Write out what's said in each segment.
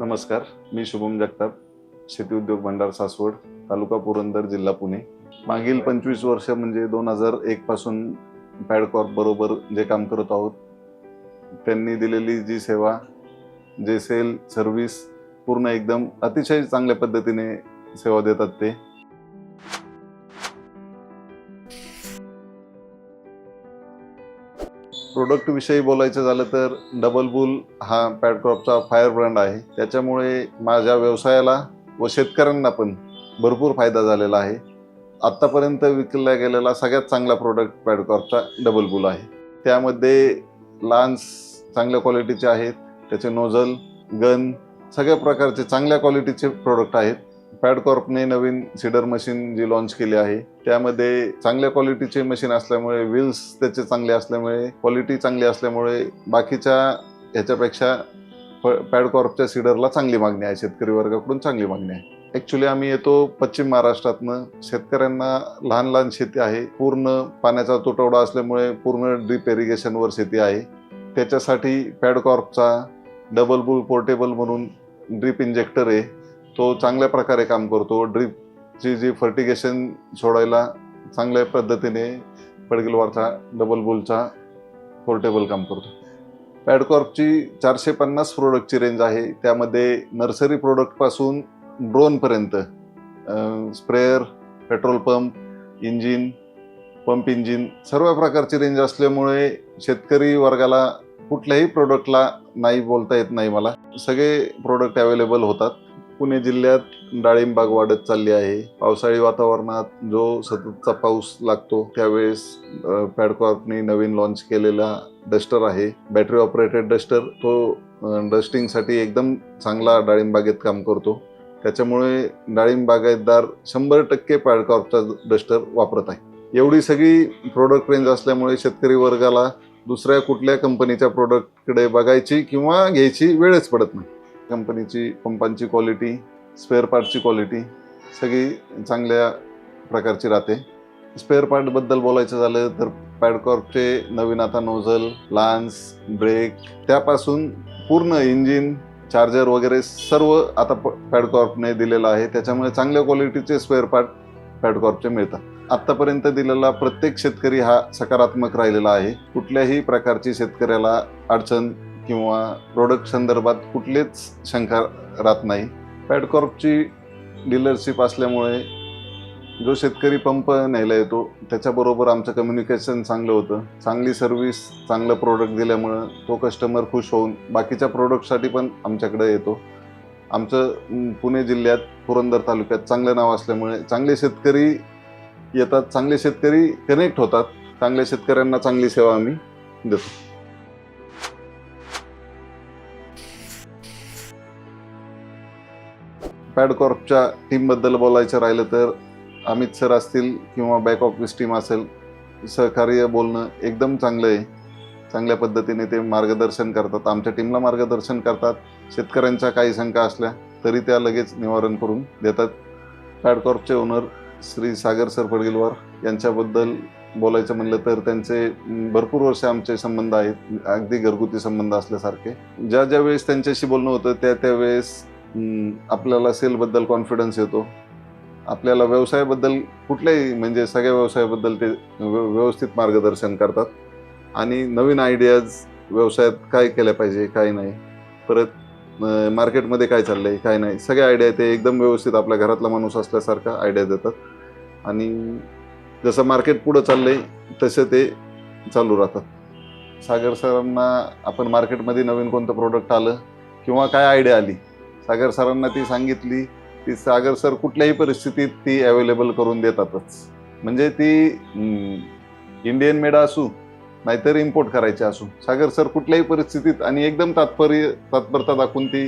नमस्कार मी शुभम जगताप शेती उद्योग भंडार सासवड तालुका पुरंदर जिल्हा पुणे. मागील पंचवीस वर्ष म्हणजे दोन हजार एक पासून पॅडकॉर्प बरोबर जे काम करत आहोत त्यांनी दिलेली जी सेवा जे सेल सर्व्हिस पूर्ण एकदम अतिशय चांगल्या पद्धतीने सेवा देतात ते. प्रोडक्टविषयी बोलायचं झालं तर डबल बुल हा पॅडक्रॉपचा फायर ब्रँड आहे. त्याच्यामुळे माझ्या व्यवसायाला व शेतकऱ्यांना पण भरपूर फायदा झालेला आहे. आत्तापर्यंत विकला गेलेला सगळ्यात चांगला प्रोडक्ट पॅडक्रॉपचा डबल बुल आहे. त्यामध्ये लान्स चांगल्या क्वालिटीचे आहेत. त्याचे नोझल गन सगळ्या प्रकारचे चांगल्या क्वालिटीचे प्रोडक्ट आहेत. पॅडकॉर्पने नवीन सीडर मशीन जी लॉन्च केली आहे त्यामध्ये चांगल्या क्वालिटीचे मशीन असल्यामुळे व्हील्स त्याचे चांगले असल्यामुळे क्वालिटी चांगली असल्यामुळे बाकीच्या ह्याच्यापेक्षा पॅडकॉर्पच्या सीडरला चांगली मागणी आहे शेतकरी वर्गाकडून चांगली मागणी आहे. ॲक्च्युली आम्ही येतो पश्चिम महाराष्ट्रातनं शेतकऱ्यांना लहान लहान शेती आहे पूर्ण पाण्याचा तुटवडा असल्यामुळे पूर्ण ड्रीप इरिगेशनवर शेती आहे. त्याच्यासाठी पॅडकॉर्पचा डबल बुल पोर्टेबल म्हणून ड्रीप इंजेक्टर आहे. तो चांगल्या प्रकारे काम करतो. ड्रीपची जी फर्टिगेशन सोडायला चांगल्या पद्धतीने पडगिलवारचा डबल बोलचा पोर्टेबल काम करतो. पॅडकॉर्पची चारशे पन्नास प्रोडक्टची रेंज आहे. त्यामध्ये नर्सरी प्रोडक्टपासून ड्रोनपर्यंत sprayer petrol pump engine pump engine सर्व प्रकारची रेंज असल्यामुळे शेतकरी वर्गाला कुठल्याही प्रोडक्टला नाही बोलता येत नाही मला. सगळे प्रोडक्ट अवेलेबल होतात. पुणे जिल्ह्यात डाळिंबाग वाढत चालली आहे. पावसाळी वातावरणात जो सततचा पाऊस लागतो त्यावेळेस पॅडकॉर्पनी नवीन लॉन्च केलेला डस्टर आहे. बॅटरी ऑपरेटेड डस्टर तो डस्टिंगसाठी एकदम चांगला डाळिंबागेत काम करतो. त्याच्यामुळे डाळिंब बागायतदार शंभर टक्के पॅडकॉर्पचा डस्टर वापरत आहे. एवढी सगळी प्रोडक्ट रेंज असल्यामुळे शेतकरी वर्गाला दुसऱ्या कुठल्या कंपनीच्या प्रोडक्टकडे बघायची किंवा घ्यायची वेळच पडत नाही. कंपनीची पंपांची क्वालिटी स्पेअर पार्टची क्वालिटी सगळी चांगल्या प्रकारची राहते. स्पेअर पार्टबद्दल बोलायचं झालं तर पॅडकॉर्पचे नवीन आता नोझल लान्स ब्रेक त्यापासून पूर्ण इंजिन चार्जर वगैरे सर्व आता पॅडकॉर्पने दिलेलं आहे. त्याच्यामुळे चांगल्या क्वालिटीचे स्पेअर पार्ट पॅडकॉर्पचे मिळतात. आत्तापर्यंत दिलेला प्रत्येक शेतकरी हा सकारात्मक राहिलेला आहे. कुठल्याही प्रकारची शेतकऱ्याला अडचण किंवा प्रोडक्ट संदर्भात कुठलेच शंका राहत नाही. पॅडकॉर्पची डीलरशिप असल्यामुळे जो शेतकरी पंप न्यायला येतो त्याच्याबरोबर आमचं कम्युनिकेशन चांगलं होतं. चांगली सर्व्हिस चांगलं प्रोडक्ट दिल्यामुळं तो कस्टमर खुश होऊन बाकीच्या प्रोडक्टसाठी पण आमच्याकडे येतो. आमचं पुणे जिल्ह्यात पुरंदर तालुक्यात चांगलं नाव असल्यामुळे चांगले शेतकरी येतात चांगले शेतकरी कनेक्ट होतात. चांगल्या शेतकऱ्यांना चांगली सेवा आम्ही देतो. पॅडकॉर्पच्या टीमबद्दल बोलायचं राहिलं तर अमित सर असतील किंवा बॅक ऑफिस टीम असेल सहकार्य बोलणं एकदम चांगलं आहे. चांगल्या पद्धतीने ते मार्गदर्शन करतात. आमच्या टीमला मार्गदर्शन करतात. शेतकऱ्यांच्या काही शंका असल्या तरी त्या लगेच निवारण करून देतात. पॅडकॉर्पचे ओनर श्री सागर सर फडगिलवार यांच्याबद्दल बोलायचं म्हणलं तर त्यांचे भरपूर वर्ष आमचे संबंध आहेत. अगदी घरगुती संबंध असल्यासारखे. ज्या ज्या वेळेस त्यांच्याशी बोलणं होतं त्या त्यावेळेस आपल्याला सेलबद्दल कॉन्फिडन्स येतो. आपल्याला व्यवसायाबद्दल कुठल्याही म्हणजे सगळ्या व्यवसायाबद्दल ते व्यवस्थित मार्गदर्शन करतात. आणि नवीन आयडियाज व्यवसायात काय केल्या पाहिजे काय नाही. परत मार्केटमध्ये काय चाललं आहे काय नाही. सगळ्या आयडिया ते एकदम व्यवस्थित आपल्या घरातला माणूस असल्यासारखा आयडिया देतात. आणि जसं मार्केट पुढं चाललं आहे तसं ते चालू राहतात. सागर सरांना आपण मार्केटमध्ये नवीन कोणतं प्रोडक्ट आलं किंवा काय आयडिया आली सागर सरांना ती सांगितली ती सागर सर कुठल्याही परिस्थितीत ती अवेलेबल करून देतातच. म्हणजे ती इंडियन मेड असू नाहीतर इम्पोर्ट करायची असू सागर सर कुठल्याही परिस्थितीत आणि एकदम तात्पर्य तात्परता दाखवून ती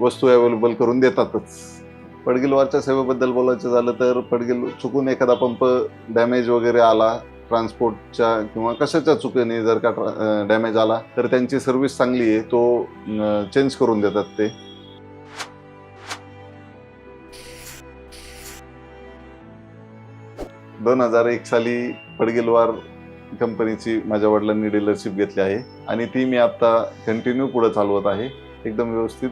वस्तू अवेलेबल करून देतातच. पडगिलवारच्या सेवेबद्दल बोलायचं झालं तर पडगिल चुकून एखादा पंप डॅमेज वगैरे आला ट्रान्सपोर्टच्या किंवा कशाच्या चुकीने जर का डॅमेज आला तर त्यांची सर्व्हिस चांगली आहे तो चेंज करून देतात ते. दोन हजार एक साली पडगिलवार कंपनीची माझ्या वडिलांनी डीलरशिप घेतली आहे. आणि ती मी आता कंटिन्यू पुढे चालवत आहे. एकदम व्यवस्थित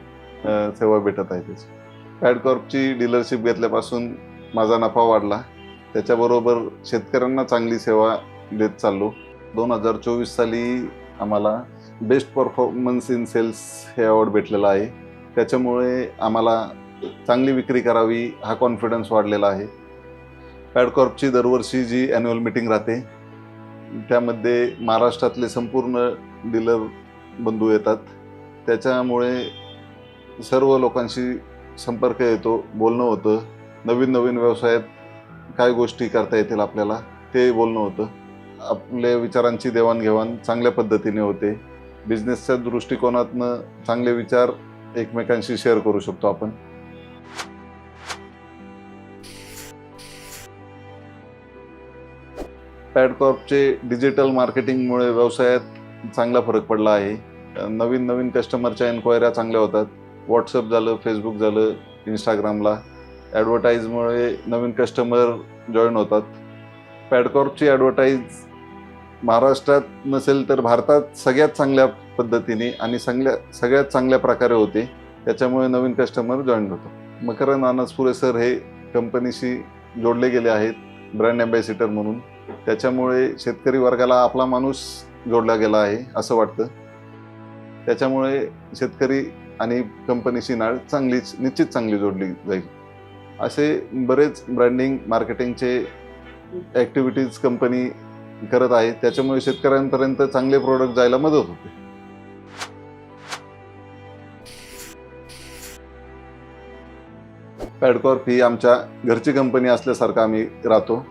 सेवा भेटत आहे त्याची. पॅडकॉर्पची डीलरशिप घेतल्यापासून माझा नफा वाढला. त्याच्याबरोबर शेतकऱ्यांना चांगली सेवा देत चाललो. दोन हजार चोवीस साली आम्हाला बेस्ट परफॉर्मन्स इन सेल्स हे अवॉर्ड भेटलेलं आहे. त्याच्यामुळे आम्हाला चांगली विक्री करावी हा कॉन्फिडन्स वाढलेला आहे. पॅडकॉर्पची दरवर्षी जी ॲन्युअल मिटिंग राहते त्यामध्ये महाराष्ट्रातले संपूर्ण डीलर बंधू येतात. त्याच्यामुळे सर्व लोकांशी संपर्क येतो बोलणं होतं. नवीन नवीन व्यवसायात काय गोष्टी करता येतील आपल्याला ते बोलणं होतं. आपल्या विचारांची देवाणघेवाण चांगल्या पद्धतीने होते. बिझनेसच्या दृष्टिकोनातनं चांगले विचार एकमेकांशी शेअर करू शकतो आपण. पॅडकॉर्पचे डिजिटल मार्केटिंगमुळे व्यवसायात चांगला फरक पडला आहे. नवीन नवीन कस्टमरच्या एन्क्वायऱ्या चांगल्या होतात. व्हॉट्सअप झालं फेसबुक झालं इंस्टाग्रामला ॲडव्हर्टाईजमुळे नवीन कस्टमर जॉईन होतात. पॅडकॉर्पची ॲडव्हर्टाईज महाराष्ट्रात नसेल तर भारतात सगळ्यात चांगल्या पद्धतीने आणि चांगल्या सगळ्यात चांगल्या प्रकारे होते. त्याच्यामुळे नवीन कस्टमर जॉईन होतो. मकरन अनासपुरे सर हे कंपनीशी जोडले गेले आहेत. ब्रँड अँबॅसिडर म्हणून. त्याच्यामुळे शेतकरी वर्गाला आपला माणूस जोडला गेला आहे असं वाटतं. त्याच्यामुळे शेतकरी आणि कंपनीची नाळ चांगलीच निश्चित चांगली जोडली जाईल. असे बरेच ब्रँडिंग मार्केटिंगचे ॲक्टिव्हिटीज कंपनी करत आहे. त्याच्यामुळे शेतकऱ्यांपर्यंत चांगले प्रोडक्ट जायला मदत होते. पॅडकॉर्प ही आमच्या घरची कंपनी असल्यासारखं आम्ही राहतो.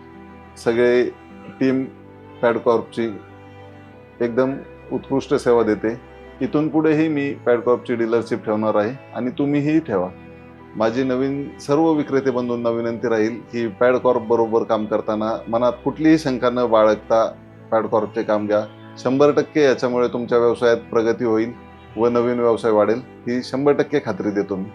सगळे टीम पॅडकॉर्पची एकदम उत्कृष्ट सेवा देते. इथून पुढेही मी पॅडकॉर्पची डीलरशिप ठेवणार आहे आणि तुम्हीही ठेवा. माझी नवीन सर्व विक्रेते बंधूंना विनंती राहील की पॅडकॉर्प बरोबर काम करताना मनात कुठलीही शंका न बाळगता पॅडकॉर्पचे काम घ्या. शंभर टक्के याच्यामुळे तुमच्या व्यवसायात प्रगती होईल व नवीन व्यवसाय वाढेल. ही शंभर टक्के खात्री देतो मी.